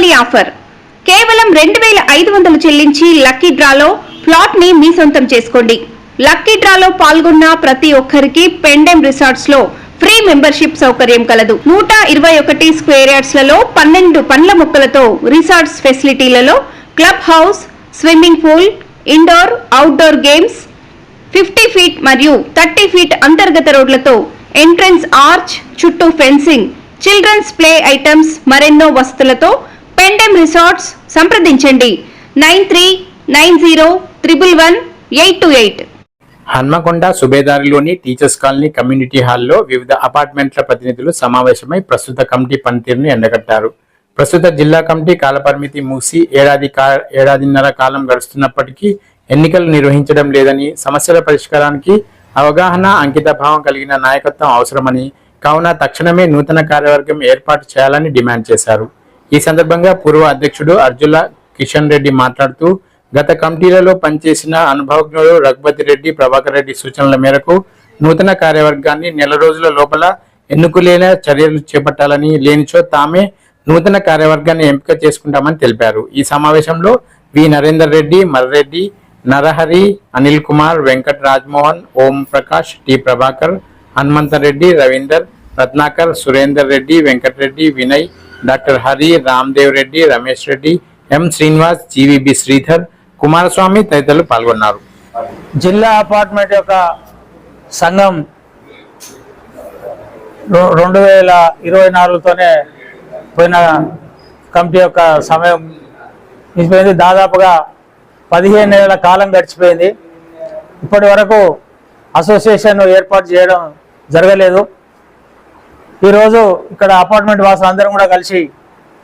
Deepavali offer కేవలం రెండు వేల ఐదు వందలు చెల్లించి లక్కీ డ్రాలో ప్లాట్ని మీ సొంతం చేసుకోండి. లక్కీ డ్రాలో పాల్గొన్న ప్రతి ఒక్కరికి పెండెం రిసార్ట్స్లో ఫ్రీ మెంబర్షిప్ సౌకర్యం కలదు. నూట ఇరవై ఒకటి స్క్వేర్ యార్డ్స్లలో పన్నెండు పండ్ల మొక్కలతో resorts ఫెసిలిటీలలో club house swimming pool indoor outdoor games fifty feet మరియు థర్టీ ఫీట్ అంతర్గత రోడ్లతో ఎంట్రన్స్ ఆర్చ్ చుట్టూ ఫెన్సింగ్ చిల్డ్రన్స్ ప్లే ఐటమ్స్ మరెన్నో వసతులతో పెండెం రిసార్ట్స్ సంప్రదించండి. Nine three nine zero triple one eight two eight. Hanmakonda సుబేదారిలోని teachers colony community హాల్లో వివిధ అపార్ట్మెంట్ల ప్రతినిధులు సమావేశమై ప్రస్తుత కమిటీ పనితీరును ఎండగట్టారు. ప్రస్తుత జిల్లా కమిటీ కాలపరిమితి మూసి ఏడాది కా ఏడాదిన్నర కాలం గడుస్తున్నప్పటికీ ఎన్నికలు నిర్వహించడం లేదని సమస్యల పరిష్కారానికి అవగాహన అంకితభావం కలిగిన నాయకత్వం అవసరమని కావున తక్షణమే నూతన కార్యవర్గం ఏర్పాటు చేయాలని డిమాండ్ చేశారు. ఈ సందర్భంగా పూర్వ అధ్యక్షుడు అర్జుల కిషన్ రెడ్డి మాట్లాడుతూ గత కమిటీలలో పనిచేసిన అనుభవజ్ఞుడు రఘుపతి రెడ్డి ప్రభాకర్ రెడ్డి సూచనల మేరకు నూతన కార్యవర్గాన్ని నెల రోజుల లోపల ఎన్నుకులేలా చర్యలు చేపట్టాలని లేనిచో తామే నూతన కార్యవర్గాన్ని ఎంపిక చేసుకుంటామని తెలిపారు. ఈ సమావేశంలో V. Narender Reddy Marreddy Narahari Anil Kumar Venkat Rajmohan Om Prakash T. Prabhakar Hanumanthareddy Ravinder Ratnakar Surender Reddy Venkatareddy Vinay doctor Hari Ramdev Reddy Ramesh Reddy M Srinivas GVB Sridhar Kumaraswamy తదితరులు పాల్గొన్నారు. జిల్లా apartment యొక్క సంఘం రెండు వేల ఇరవై నాలుగుతోనే పోయిన committee యొక్క సమయం నిలిచిపోయింది. దాదాపుగా పదిహేను నెలల కాలం గడిచిపోయింది. ఇప్పటి వరకు అసోసియేషన్ ఏర్పాటు చేయడం జరగలేదు. ఈరోజు ఇక్కడ అపార్ట్మెంట్ వాసులు అందరం కూడా కలిసి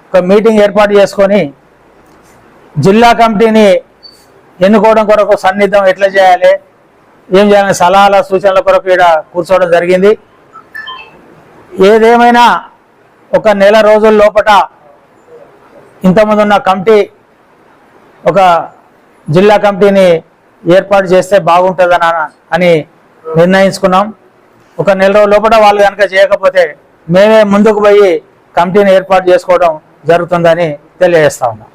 ఒక మీటింగ్ ఏర్పాటు చేసుకొని జిల్లా కమిటీని ఎన్నుకోవడం కొరకు సన్నిహితం ఎట్లా చేయాలి ఏం చేయాలని సలహాల సూచనల కొరకు ఇక్కడ కూర్చోవడం జరిగింది. ఏదేమైనా ఒక నెల రోజుల లోపట ఇంతకుముందు ఉన్న కమిటీ ఒక జిల్లా కమిటీని ఏర్పాటు చేస్తే బాగుంటుందని అని నిర్ణయించుకున్నాం. ఒక నెల రోజుల లోపల వాళ్ళు కనుక చేయకపోతే మేమే ముందుకు పోయి కమిటీని ఏర్పాటు చేసుకోవడం జరుగుతుందని తెలియజేస్తా ఉన్నాం.